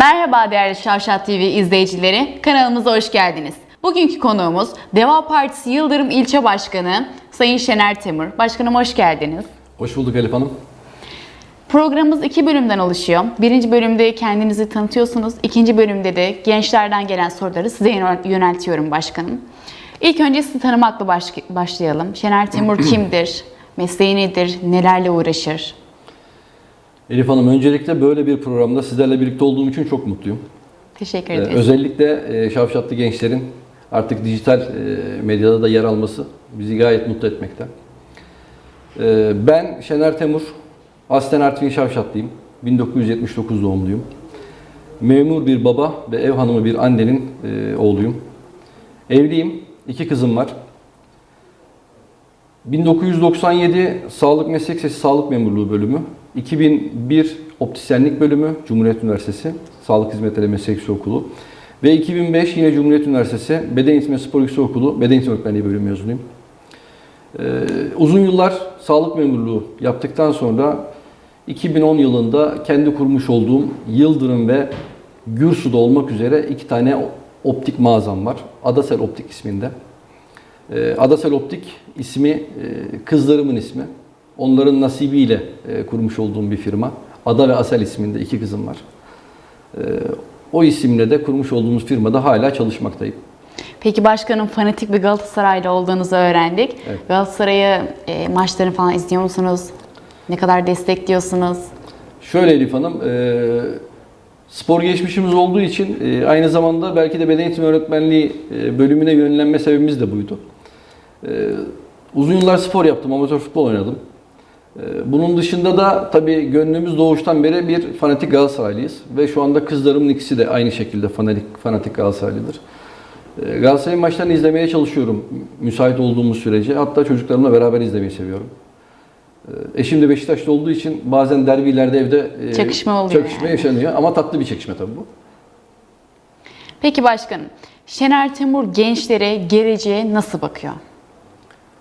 Merhaba değerli Şavşat TV izleyicileri, kanalımıza hoş geldiniz. Bugünkü konuğumuz Deva Partisi Yıldırım İlçe Başkanı Sayın Şener Temur. Başkanım hoş geldiniz. Hoş bulduk Elif Hanım. Programımız iki bölümden oluşuyor. Birinci bölümde kendinizi tanıtıyorsunuz. İkinci bölümde de gençlerden gelen soruları size yönel- yöneltiyorum başkanım. İlk önce sizi tanımakla baş- başlayalım. Şener Temur kimdir? Mesleği nedir? Nelerle uğraşır? Elif Hanım öncelikle böyle bir programda sizlerle birlikte olduğum için çok mutluyum. Teşekkür Ee, ederiz. özellikle e, Şavşatlı gençlerin artık dijital e, medyada da yer alması bizi gayet mutlu etmekte. Ee, ben Şener Temur, aslen Artvin Şavşatlıyım. 1979 doğumluyum. Memur bir baba ve ev hanımı bir annenin e, oğluyum. Evliyim, iki kızım var. 1997 Sağlık Meslek Sesi Sağlık Memurluğu bölümü, 2001 Optisyenlik bölümü Cumhuriyet Üniversitesi Sağlık Hizmetleri Meslek Yüksek Okulu ve 2005 yine Cumhuriyet Üniversitesi Beden Eğitimi Spor Yüksek Okulu Beden Eğitimi Öğretmenliği bölümü mezunuyum. Ee, uzun yıllar sağlık memurluğu yaptıktan sonra 2010 yılında kendi kurmuş olduğum Yıldırım ve Gürsu'da olmak üzere iki tane optik mağazam var. Adasel Optik isminde. Ee, Adasel Optik ismi e, kızlarımın ismi. Onların nasibiyle e, kurmuş olduğum bir firma. Ada ve Asel isminde iki kızım var. Ee, O isimle de kurmuş olduğumuz firmada hala çalışmaktayım. Peki başkanım fanatik bir Galatasaraylı olduğunuzu öğrendik. Evet. Galatasaray'ı e, maçlarını falan izliyor musunuz? Ne kadar destekliyorsunuz? Şöyle Elif Hanım, e, spor geçmişimiz olduğu için e, aynı zamanda belki de beden eğitimi öğretmenliği e, bölümüne yönlenme sebebimiz de buydu. E, uzun yıllar spor yaptım, amatör futbol oynadım. E, bunun dışında da tabii gönlümüz doğuştan beri bir fanatik Galatasaraylıyız ve şu anda kızlarımın ikisi de aynı şekilde fanatik, fanatik Galatasaraylıdır. E, Galatasaray maçlarını izlemeye çalışıyorum müsait olduğumuz sürece. Hatta çocuklarımla beraber izlemeyi seviyorum. E, Eşim de Beşiktaş'ta olduğu için bazen derbilerde evde e, Çakışma oluyor çakışma yani. yaşanıyor ama tatlı bir çekişme tabii bu. Peki başkanım, Şener Temur gençlere, geleceğe nasıl bakıyor?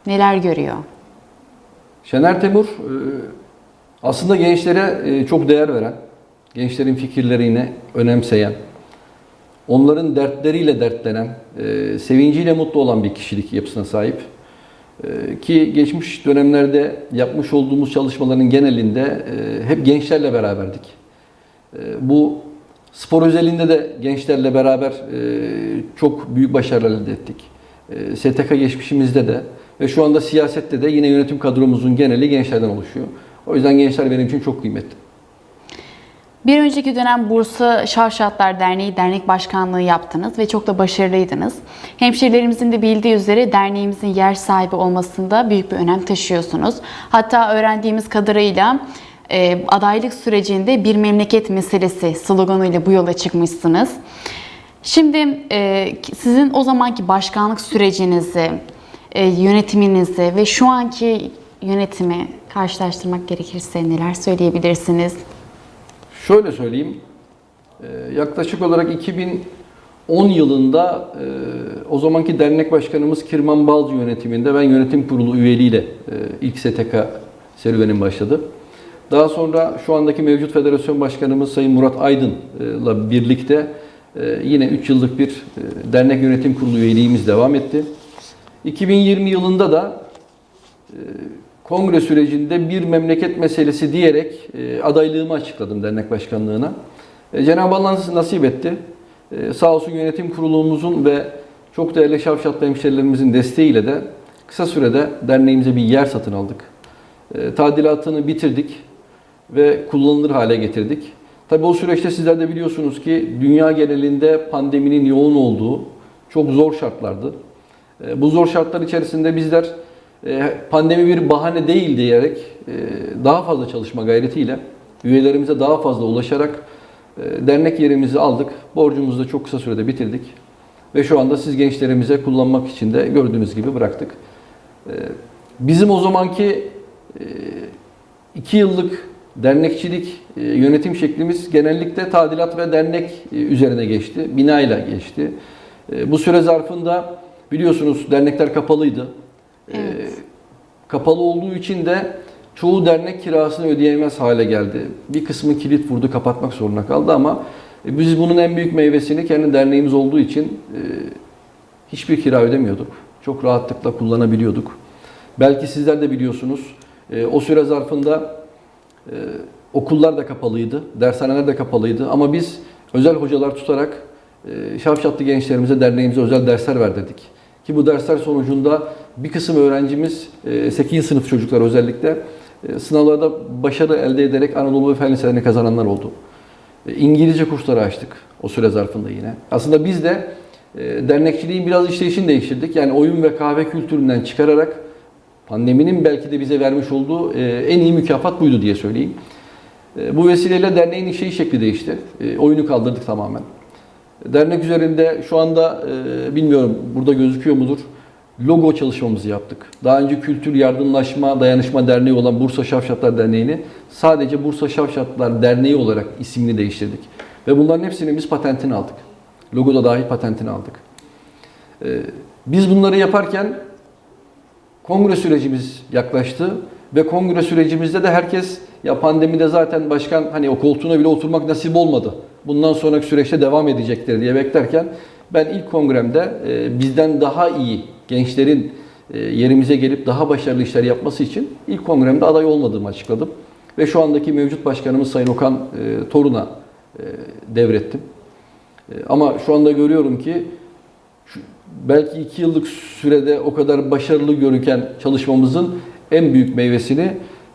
Neler görüyor? Şener Temur e, aslında gençlere e, çok değer veren, gençlerin fikirlerini önemseyen, onların dertleriyle dertlenen, e, sevinciyle mutlu olan bir kişilik yapısına sahip. Ki geçmiş dönemlerde yapmış olduğumuz çalışmaların genelinde hep gençlerle beraberdik. Bu spor özelinde de gençlerle beraber çok büyük başarılar elde ettik. STK geçmişimizde de ve şu anda siyasette de yine yönetim kadromuzun geneli gençlerden oluşuyor. O yüzden gençler benim için çok kıymetli. Bir önceki dönem Bursa Şavşatlar Derneği Dernek Başkanlığı yaptınız ve çok da başarılıydınız. Hemşehrilerimizin de bildiği üzere derneğimizin yer sahibi olmasında büyük bir önem taşıyorsunuz. Hatta öğrendiğimiz kadarıyla e, adaylık sürecinde bir memleket meselesi sloganıyla bu yola çıkmışsınız. Şimdi e, sizin o zamanki başkanlık sürecinizi, e, yönetiminizi ve şu anki yönetimi karşılaştırmak gerekirse neler söyleyebilirsiniz? Şöyle söyleyeyim, e, yaklaşık olarak 2010 yılında e, o zamanki dernek başkanımız Kirman Balcı yönetiminde ben yönetim kurulu üyeliğiyle e, ilk STK serüvenim başladı. Daha sonra şu andaki mevcut federasyon başkanımız Sayın Murat Aydın'la birlikte yine 3 yıllık bir dernek yönetim kurulu üyeliğimiz devam etti. 2020 yılında da kongre sürecinde bir memleket meselesi diyerek e, adaylığımı açıkladım dernek başkanlığına. E, Cenab-ı Allah nasip etti. E, sağ olsun yönetim kurulumuzun ve çok değerli Şavşatlı hemşerilerimizin desteğiyle de kısa sürede derneğimize bir yer satın aldık. E, tadilatını bitirdik ve kullanılır hale getirdik. Tabii o süreçte sizler de biliyorsunuz ki dünya genelinde pandeminin yoğun olduğu çok zor şartlardı. E, Bu zor şartlar içerisinde bizler e, pandemi bir bahane değil diyerek e, daha fazla çalışma gayretiyle üyelerimize daha fazla ulaşarak dernek yerimizi aldık. Borcumuzu da çok kısa sürede bitirdik. Ve şu anda siz gençlerimize kullanmak için de gördüğünüz gibi bıraktık. Bizim o zamanki iki yıllık dernekçilik yönetim şeklimiz genellikle tadilat ve dernek üzerine geçti. Binayla geçti. Bu süre zarfında biliyorsunuz dernekler kapalıydı. E, Evet. Kapalı olduğu için de çoğu dernek kirasını ödeyemez hale geldi. Bir kısmı kilit vurdu, kapatmak zorunda kaldı ama E, Biz bunun en büyük meyvesini kendi derneğimiz olduğu için e, hiçbir kira ödemiyorduk. Çok rahatlıkla kullanabiliyorduk. Belki sizler de biliyorsunuz. e, O süre zarfında e, okullar da kapalıydı, dershaneler de kapalıydı ama biz özel hocalar tutarak e, Şavşatlı gençlerimize, derneğimize özel dersler verdirdik. Ki bu dersler sonucunda bir kısım öğrencimiz, e, 8. sınıf çocuklar özellikle e, sınavlarda başarı elde ederek Anadolu ve Fen Liselerini kazananlar oldu. E, İngilizce kursları açtık o süre zarfında yine. Aslında biz de e, dernekçiliğin biraz işleyişini değiştirdik. Yani oyun ve kahve kültüründen çıkararak pandeminin belki de bize vermiş olduğu e, en iyi mükafat buydu diye söyleyeyim. E, Bu vesileyle derneğin işleyiş şekli değişti. E, Oyunu kaldırdık tamamen. Dernek üzerinde şu anda e, bilmiyorum burada gözüküyor mudur? Logo çalışmamızı yaptık. Daha önce Kültür Yardımlaşma Dayanışma Derneği olan Bursa Şavşatlar Derneği'ni sadece Bursa Şavşatlar Derneği olarak ismini değiştirdik. Ve bunların hepsinin biz patentini aldık. Logo da dahil patentini aldık. E, Biz bunları yaparken kongre sürecimiz yaklaştı ve kongre sürecimizde de herkes ya pandemide zaten başkan hani o koltuğuna bile oturmak nasip olmadı. Bundan sonraki süreçte devam edecektir diye beklerken ben ilk kongremde e, bizden daha iyi gençlerin e, yerimize gelip daha başarılı işler yapması için ilk kongremde aday olmadığımı açıkladım. Ve şu andaki mevcut başkanımız Sayın Okan e, Torun'a e, devrettim. E, ama şu anda görüyorum ki şu- belki iki yıllık sürede o kadar başarılı görünken çalışmamızın en büyük meyvesini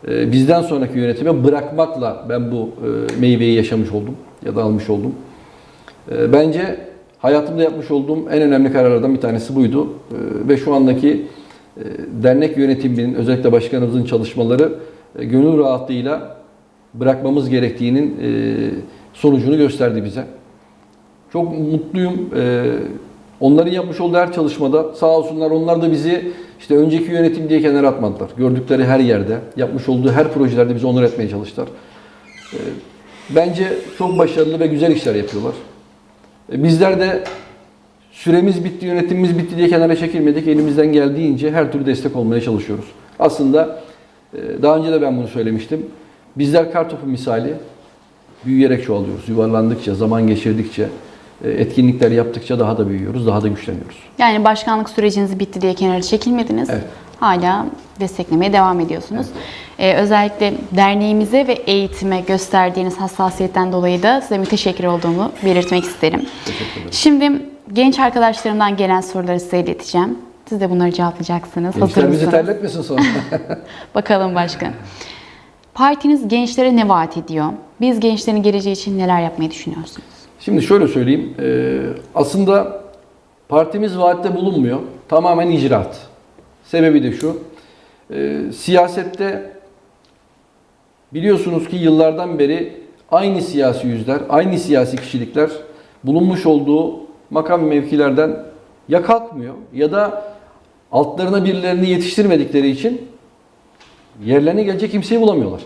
e, bizden sonraki yönetime bırakmakla ben bu e, meyveyi yaşamış oldum ya da almış oldum. E, Bence hayatımda yapmış olduğum en önemli kararlardan bir tanesi buydu. Ve şu andaki dernek yönetiminin özellikle başkanımızın çalışmaları gönül rahatlığıyla bırakmamız gerektiğinin sonucunu gösterdi bize. Çok mutluyum. Onların yapmış olduğu her çalışmada sağ olsunlar onlar da bizi işte önceki yönetim diye kenara atmadılar. Gördükleri her yerde, yapmış olduğu her projelerde bizi onur etmeye çalıştılar. Ee, bence çok başarılı ve güzel işler yapıyorlar. Ee, bizler de süremiz bitti, yönetimimiz bitti diye kenara çekilmedik. Elimizden geldiğince her türlü destek olmaya çalışıyoruz. Aslında e, daha önce de ben bunu söylemiştim. Bizler kartopu misali büyüyerek çoğalıyoruz. Yuvarlandıkça, zaman geçirdikçe, etkinlikler yaptıkça daha da büyüyoruz, daha da güçleniyoruz. Yani başkanlık süreciniz bitti diye kenara çekilmediniz. Evet. Hala desteklemeye devam ediyorsunuz. Ee, özellikle derneğimize ve eğitime gösterdiğiniz hassasiyetten dolayı da size müteşekkir olduğumu belirtmek isterim. Şimdi genç arkadaşlarımdan gelen soruları size ileteceğim. Siz de bunları cevaplayacaksınız. Gençler bizi terletmesin sonra. Bakalım başkan. Partiniz gençlere ne vaat ediyor? Biz gençlerin geleceği için neler yapmayı düşünüyorsunuz? Şimdi şöyle söyleyeyim. e, aslında partimiz vaatte bulunmuyor. Tamamen icraat. Sebebi de şu. e, siyasette biliyorsunuz ki yıllardan beri aynı siyasi yüzler, aynı siyasi kişilikler bulunmuş olduğu makam mevkilerden ya kalkmıyor ya da altlarına birilerini yetiştirmedikleri için yerlerine gelecek kimseyi bulamıyorlar.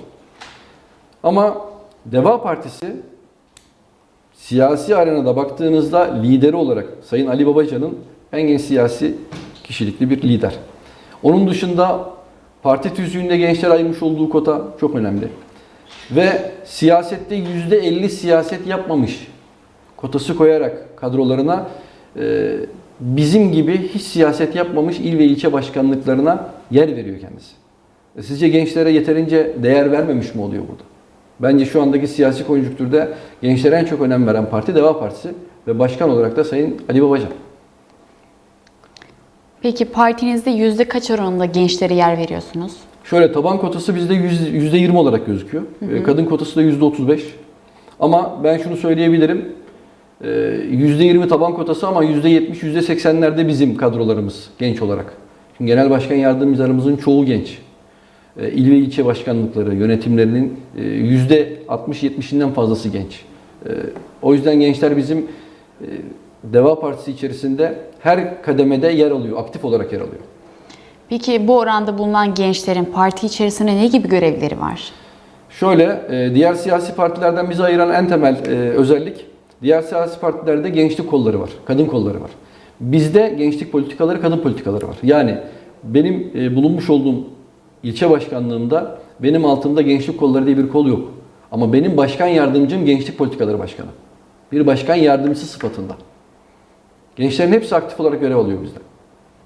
Ama Deva Partisi siyasi arenada baktığınızda lideri olarak Sayın Ali Babacan'ın en genç siyasi kişilikli bir lider. Onun dışında parti tüzüğünde gençler ayırmış olduğu kota çok önemli. Ve siyasette %50 siyaset yapmamış kotası koyarak kadrolarına e, bizim gibi hiç siyaset yapmamış il ve ilçe başkanlıklarına yer veriyor kendisi. E, Sizce gençlere yeterince değer vermemiş mi oluyor burada? Bence şu andaki siyasi konjüktürde gençlere en çok önem veren parti Deva Partisi ve başkan olarak da Sayın Ali Babacan. Peki partinizde yüzde kaç oranında gençlere yer veriyorsunuz? Şöyle taban kotası bizde yüz- yüzde 20 olarak gözüküyor. E, Kadın kotası da yüzde 35. Ama ben şunu söyleyebilirim. E, Yüzde 20 taban kotası ama yüzde 70, yüzde 80'lerde bizim kadrolarımız genç olarak. Şimdi genel başkan yardımcılarımızın çoğu genç. E, İl ve ilçe başkanlıkları, yönetimlerinin e, yüzde 60-70'inden fazlası genç. E, O yüzden gençler bizim Deva Partisi içerisinde her kademede yer alıyor, aktif olarak yer alıyor. Peki bu oranda bulunan gençlerin parti içerisinde ne gibi görevleri var? Şöyle, diğer siyasi partilerden bizi ayıran en temel özellik, diğer siyasi partilerde gençlik kolları var, kadın kolları var. Bizde gençlik politikaları, kadın politikaları var. Yani benim bulunmuş olduğum ilçe başkanlığımda benim altımda gençlik kolları diye bir kol yok. Ama benim başkan yardımcım gençlik politikaları başkanı. Bir başkan yardımcısı sıfatında. Gençlerin hepsi aktif olarak görev alıyor bizde.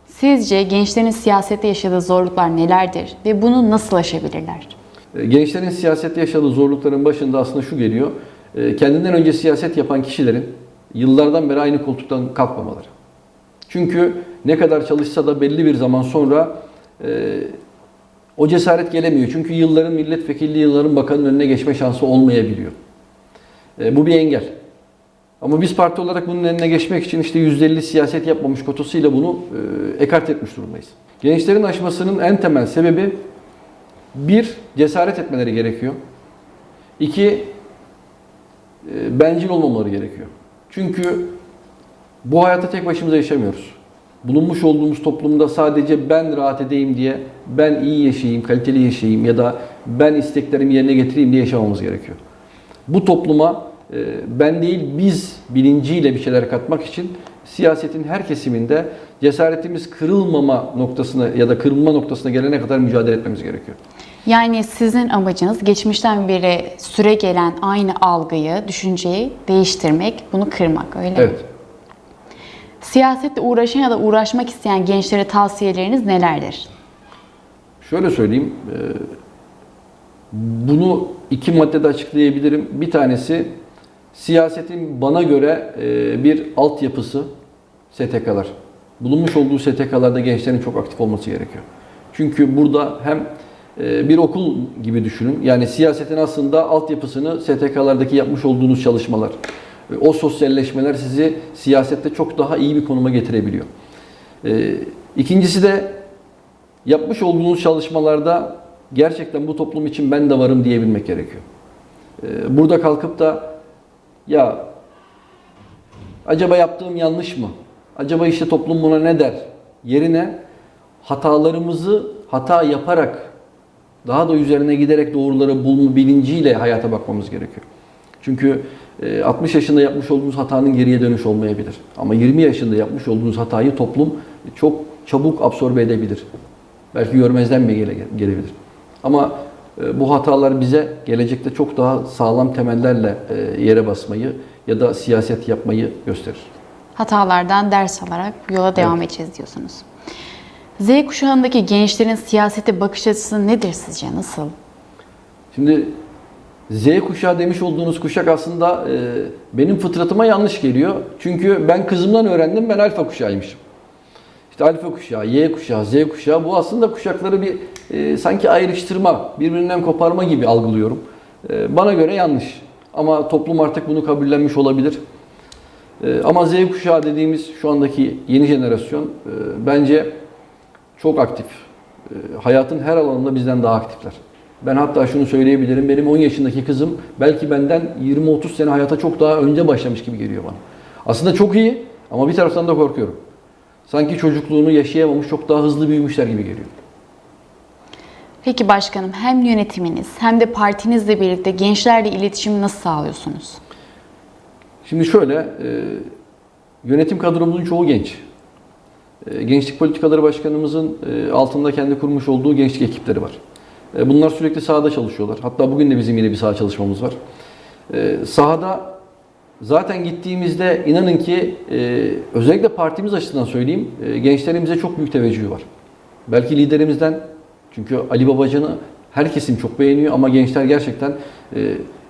Sizce gençlerin siyasette yaşadığı zorluklar nelerdir ve bunu nasıl aşabilirler? E, Gençlerin siyasette yaşadığı zorlukların başında aslında şu geliyor. E, Kendinden önce siyaset yapan kişilerin yıllardan beri aynı koltuktan kalkmamaları. Çünkü ne kadar çalışsa da belli bir zaman sonra e, o cesaret gelemiyor. Çünkü yılların milletvekilliği, yılların bakanın önüne geçme şansı olmayabiliyor. E, bu bir engel. Ama biz parti olarak bunun önüne geçmek için işte %50 siyaset yapmamış kotasıyla bunu e, ekart etmiş durumdayız. Gençlerin aşmasının en temel sebebi bir, cesaret etmeleri gerekiyor. İki, e, bencil olmamaları gerekiyor. Çünkü bu hayata tek başımıza yaşamıyoruz. Bulunmuş olduğumuz toplumda sadece ben rahat edeyim diye, ben iyi yaşayayım, kaliteli yaşayayım ya da ben isteklerimi yerine getireyim diye yaşamamız gerekiyor. Bu topluma e, ben değil biz bilinciyle bir şeyler katmak için siyasetin her kesiminde cesaretimiz kırılmama noktasına ya da kırılma noktasına gelene kadar mücadele etmemiz gerekiyor. Yani sizin amacınız geçmişten beri süre gelen aynı algıyı, düşünceyi değiştirmek, bunu kırmak öyle mi? Evet. Siyasetle uğraşan ya da uğraşmak isteyen gençlere tavsiyeleriniz nelerdir? Şöyle söyleyeyim. e, Bunu iki maddede açıklayabilirim. Bir tanesi siyasetin bana göre e, bir altyapısı STK'lar. Bulunmuş olduğu STK'larda gençlerin çok aktif olması gerekiyor. Çünkü burada hem e, bir okul gibi düşünün. Yani siyasetin aslında altyapısını STK'lardaki yapmış olduğunuz çalışmalar, o sosyalleşmeler sizi siyasette çok daha iyi bir konuma getirebiliyor. E, İkincisi de yapmış olduğunuz çalışmalarda gerçekten bu toplum için ben de varım diyebilmek gerekiyor. Ee, Burada kalkıp da ya acaba yaptığım yanlış mı? Acaba işte toplum buna ne der? Yerine hatalarımızı hata yaparak daha da üzerine giderek doğruları bulma bilinciyle hayata bakmamız gerekiyor. Çünkü 60 yaşında yapmış olduğunuz hatanın geriye dönüş olmayabilir. Ama 20 yaşında yapmış olduğunuz hatayı toplum çok çabuk absorbe edebilir. Belki görmezden bile gele- gelebilir. Ama e, bu hatalar bize gelecekte çok daha sağlam temellerle e, yere basmayı ya da siyaset yapmayı gösterir. Hatalardan ders alarak yola devam edeceğiz diyorsunuz. Z kuşağındaki gençlerin siyasete bakış açısı nedir sizce? Nasıl? Şimdi Z kuşağı demiş olduğunuz kuşak aslında e, benim fıtratıma yanlış geliyor. Çünkü ben kızımdan öğrendim ben alfa kuşağıymışım. İşte alfa kuşağı, Y kuşağı, Z kuşağı bu aslında kuşakları bir e, sanki ayrıştırma, birbirinden koparma gibi algılıyorum. E, bana göre yanlış. Ama toplum artık bunu kabullenmiş olabilir. E, ama Z kuşağı dediğimiz şu andaki yeni jenerasyon e, bence çok aktif. E, hayatın her alanında bizden daha aktifler. Ben hatta şunu söyleyebilirim. Benim 10 yaşındaki kızım belki benden 20-30 sene hayata çok daha önce başlamış gibi geliyor bana. Aslında çok iyi ama bir taraftan da korkuyorum. Sanki çocukluğunu yaşayamamış, çok daha hızlı büyümüşler gibi geliyor. Peki başkanım hem yönetiminiz hem de partinizle birlikte gençlerle iletişimi nasıl sağlıyorsunuz? Şimdi şöyle, e, yönetim kadromuzun çoğu genç. E, Gençlik Politikaları Başkanımızın e, altında kendi kurmuş olduğu gençlik ekipleri var. E, bunlar sürekli sahada çalışıyorlar. Hatta bugün de bizim yine bir saha çalışmamız var. E, sahada zaten gittiğimizde inanın ki e, özellikle partimiz açısından söyleyeyim, gençlerimize çok büyük teveccühü var. Belki liderimizden, çünkü Ali Babacan'ı her kesim çok beğeniyor ama gençler gerçekten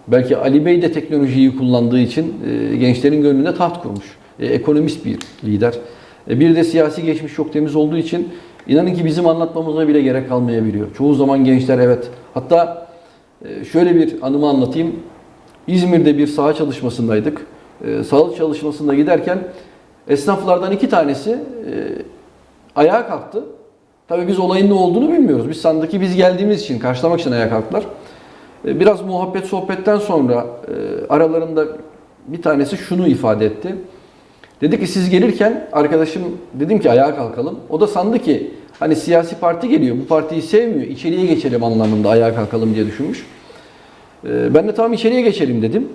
belki Ali Bey de teknolojiyi kullandığı için gençlerin gönlünde taht kurmuş. Ekonomist bir lider. Bir de siyasi geçmiş çok temiz olduğu için inanın ki bizim anlatmamıza bile gerek kalmayabiliyor. Çoğu zaman gençler evet. Hatta e, şöyle bir anımı anlatayım. İzmir'de bir saha çalışmasındaydık. E, saha çalışmasında giderken esnaflardan iki tanesi e, ayağa kalktı. Tabii biz olayın ne olduğunu bilmiyoruz. Biz sandık ki biz geldiğimiz için, karşılamak için ayağa kalktılar. Biraz muhabbet sohbetten sonra aralarında bir tanesi şunu ifade etti. Dedi ki siz gelirken arkadaşım dedim ki ayağa kalkalım. O da sandı ki hani siyasi parti geliyor bu partiyi sevmiyor içeriye geçelim anlamında ayağa kalkalım diye düşünmüş. E, Ben de tamam içeriye geçelim dedim.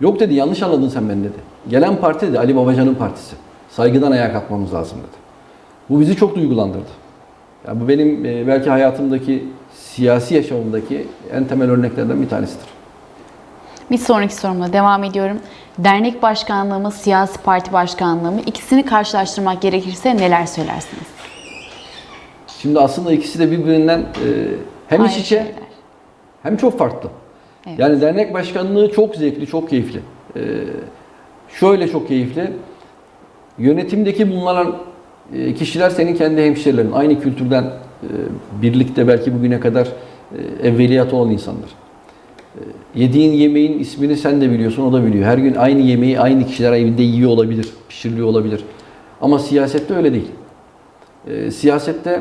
Yok dedi yanlış anladın sen beni dedi. Gelen parti dedi Ali Babacan'ın partisi. Saygıdan ayağa kalkmamız lazım dedi. Bu bizi çok duygulandırdı. Ya bu benim e, belki hayatımdaki siyasi yaşamımdaki en temel örneklerden bir tanesidir. Bir sonraki sorumla devam ediyorum. Dernek başkanlığı mı, siyasi parti başkanlığı mı? İkisini karşılaştırmak gerekirse neler söylersiniz? Şimdi aslında ikisi de birbirinden e, hem iç Ayrı içe şeyler. hem çok farklı. Evet. Yani dernek başkanlığı çok zevkli, çok keyifli. E, şöyle çok keyifli. Yönetimdeki bulunan e, kişiler senin kendi hemşerilerin. Aynı kültürden e, birlikte belki bugüne kadar e, evveliyat olan insanlar. E, Yediğin yemeğin ismini sen de biliyorsun, o da biliyor. Her gün aynı yemeği aynı kişiler evinde yiyor olabilir, pişiriliyor olabilir. Ama siyasette öyle değil. E, siyasette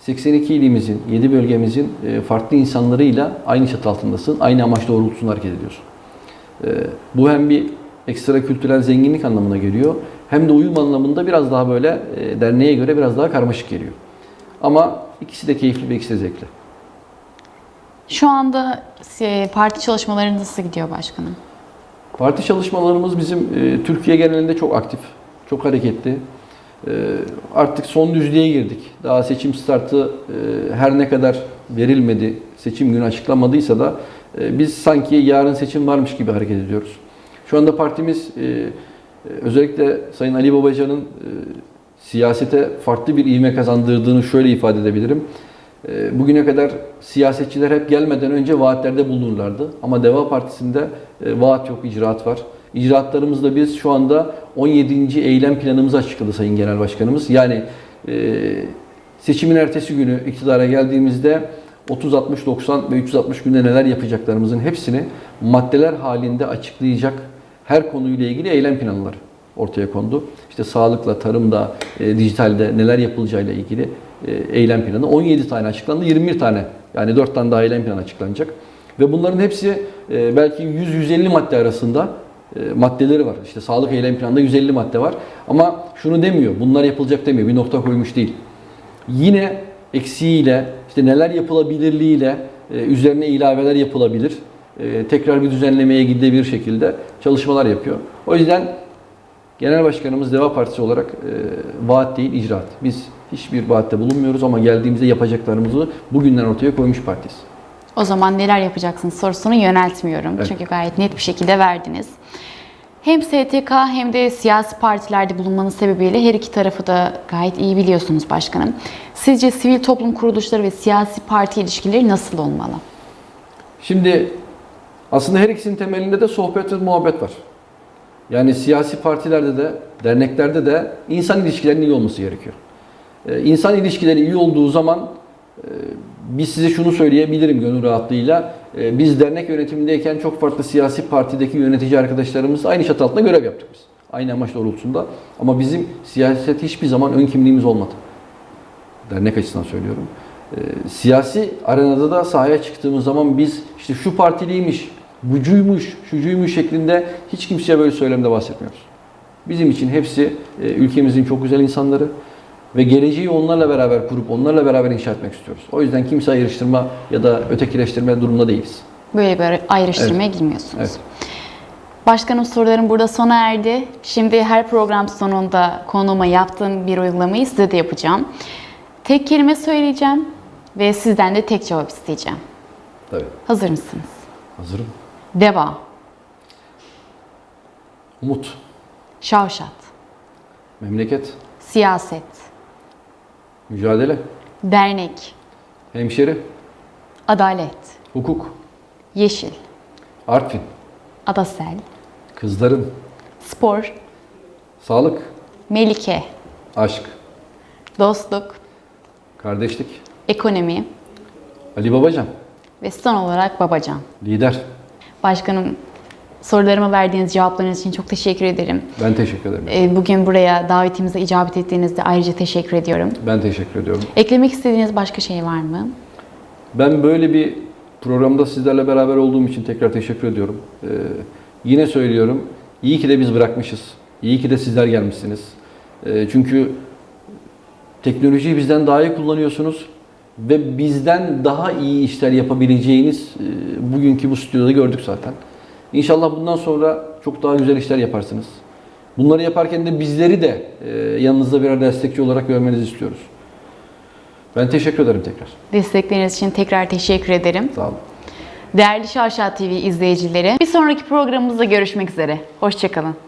82 ilimizin, 7 bölgemizin e, farklı insanlarıyla aynı çatı altındasın. Aynı amaç doğrultusunda hareket ediyorsun. E, bu hem bir ekstra kültürel zenginlik anlamına geliyor. Hem de uyum anlamında biraz daha böyle e, derneğe göre biraz daha karmaşık geliyor. Ama ikisi de keyifli ve ikisi de zevkli. Şu anda parti çalışmaları nasıl gidiyor başkanım? Parti çalışmalarımız bizim Türkiye genelinde çok aktif, çok hareketli. E, artık son düzlüğe girdik. Daha seçim startı e, her ne kadar verilmedi, seçim günü açıklanmadıysa da e, biz sanki yarın seçim varmış gibi hareket ediyoruz. Şu anda partimiz e, özellikle Sayın Ali Babacan'ın siyasete farklı bir ivme kazandırdığını şöyle ifade edebilirim. Bugüne kadar siyasetçiler hep gelmeden önce vaatlerde bulunurlardı. Ama Deva Partisi'nde vaat yok, icraat var. İcraatlarımızda biz şu anda 17. eylem planımızı açıkladı Sayın Genel Başkanımız. Yani e, seçimin ertesi günü iktidara geldiğimizde 30, 60, 90 ve 360 günde neler yapacaklarımızın hepsini maddeler halinde açıklayacak her konuyla ilgili eylem planları ortaya kondu. İşte sağlıkla, tarımda, e, dijitalde neler yapılacağıyla ilgili e, eylem planı. 17 tane açıklandı, 21 tane yani 4 tane daha eylem planı açıklanacak. Ve bunların hepsi e, belki 100-150 madde arasında maddeleri var. İşte sağlık eylem planında 150 madde var. Ama şunu demiyor, bunlar yapılacak demiyor, bir nokta koymuş değil. Yine eksiğiyle, işte neler yapılabilirliğiyle e, üzerine ilaveler yapılabilir. E, tekrar bir düzenlemeye gidebilir şekilde çalışmalar yapıyor. O yüzden Genel Başkanımız Deva Partisi olarak e, vaat değil, icraat. Biz hiçbir vaatte bulunmuyoruz ama geldiğimizde yapacaklarımızı bugünden ortaya koymuş partiyiz. O zaman neler yapacaksınız sorusunu yöneltmiyorum. Evet. Çünkü gayet net bir şekilde verdiniz. Hem STK hem de siyasi partilerde bulunmanın sebebiyle her iki tarafı da gayet iyi biliyorsunuz başkanım. Sizce sivil toplum kuruluşları ve siyasi parti ilişkileri nasıl olmalı? Şimdi aslında her ikisinin temelinde de sohbet ve muhabbet var. Yani siyasi partilerde de, derneklerde de insan ilişkilerinin iyi olması gerekiyor. Ee, İnsan ilişkileri iyi olduğu zaman e, biz size şunu söyleyebilirim gönül rahatlığıyla. Ee, Biz dernek yönetimindeyken çok farklı siyasi partideki yönetici arkadaşlarımız aynı çatı altında görev yaptık biz. Aynı amaç doğrultusunda. Ama bizim siyaset hiçbir zaman ön kimliğimiz olmadı. Dernek açısından söylüyorum. Ee, siyasi arenada da sahaya çıktığımız zaman biz işte şu partiliymiş, bucuymuş, şucuymuş şeklinde hiç kimseye böyle söylemde bahsetmiyoruz. Bizim için hepsi e, ülkemizin çok güzel insanları ve geleceği onlarla beraber kurup onlarla beraber inşa etmek istiyoruz. O yüzden kimse ayrıştırma ya da ötekileştirme durumunda değiliz. Böyle bir ayrıştırmaya girmiyorsunuz. Evet. Başkanım sorularım burada sona erdi. Şimdi her program sonunda konuma yaptığım bir uygulamayı size de yapacağım. Tek kelime söyleyeceğim ve sizden de tek cevap isteyeceğim. Tabii. Hazır mısınız? Hazırım. Deva, Umut, şavşat, memleket, siyaset, mücadele, dernek, hemşeri, adalet, hukuk, yeşil, Artvin, adasel, kızların, spor, sağlık, melike, aşk, dostluk, kardeşlik, ekonomi. Ali Babacan, ve son olarak babacan. lider. Başkanım sorularıma verdiğiniz cevaplarınız için çok teşekkür ederim. Ben teşekkür ederim. Ee, Bugün buraya davetimize icabet ettiğinizde ayrıca teşekkür ediyorum. Ben teşekkür ediyorum. Eklemek istediğiniz başka şey var mı? Ben böyle bir programda sizlerle beraber olduğum için tekrar teşekkür ediyorum. Ee, yine söylüyorum, iyi ki de biz bırakmışız. İyi ki de sizler gelmişsiniz. Ee, çünkü teknolojiyi bizden daha iyi kullanıyorsunuz ve bizden daha iyi işler yapabileceğiniz e, bugünkü bu stüdyoda gördük zaten. İnşallah bundan sonra çok daha güzel işler yaparsınız. Bunları yaparken de bizleri de e, yanınızda birer destekçi olarak görmenizi istiyoruz. Ben teşekkür ederim tekrar. Destekleriniz için tekrar teşekkür ederim. Sağ olun. Değerli Şarşat TV izleyicileri, bir sonraki programımızda görüşmek üzere. Hoşçakalın.